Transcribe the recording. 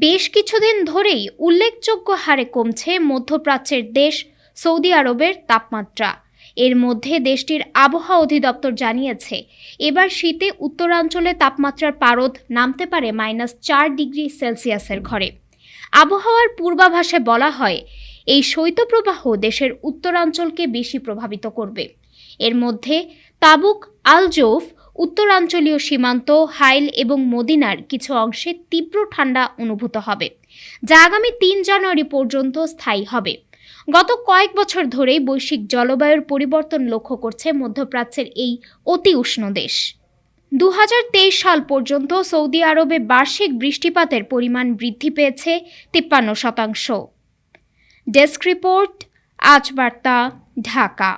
বেশ কিছুদিন ধরেই উল্লেখযোগ্য হারে কমছে মধ্যপ্রাচ্যের দেশ সৌদি আরবের তাপমাত্রা। এর মধ্যে দেশটির আবহাওয়া অধিদপ্তর জানিয়েছে, এবার শীতে উত্তরাঞ্চলে তাপমাত্রার পারদ নামতে পারে মাইনাস চার ডিগ্রি সেলসিয়াসের ঘরে। আবহাওয়ার পূর্বাভাসে বলা হয়, এই শৈত্যপ্রবাহ দেশের উত্তরাঞ্চলকে বেশি প্রভাবিত করবে। এর মধ্যে তাবুক, আল জৌফ উত্তরাঞ্চলীয় সীমান্ত, হাইল এবং মদিনার কিছু অংশে তীব্র ঠান্ডা অনুভূত হবে, যা আগামী তিন জানুয়ারি পর্যন্ত স্থায়ী হবে। গত কয়েক বছর ধরেই বৈশ্বিক জলবায়ুর পরিবর্তন লক্ষ্য করছে মধ্যপ্রাচ্যের এই অতি উষ্ণ দেশ। দু হাজার তেইশ সাল পর্যন্ত সৌদি আরবে বার্ষিক বৃষ্টিপাতের পরিমাণ বৃদ্ধি পেয়েছে তিপ্পান্ন শতাংশ। ডেস্ক রিপোর্ট, আজ বার্তা, ঢাকা।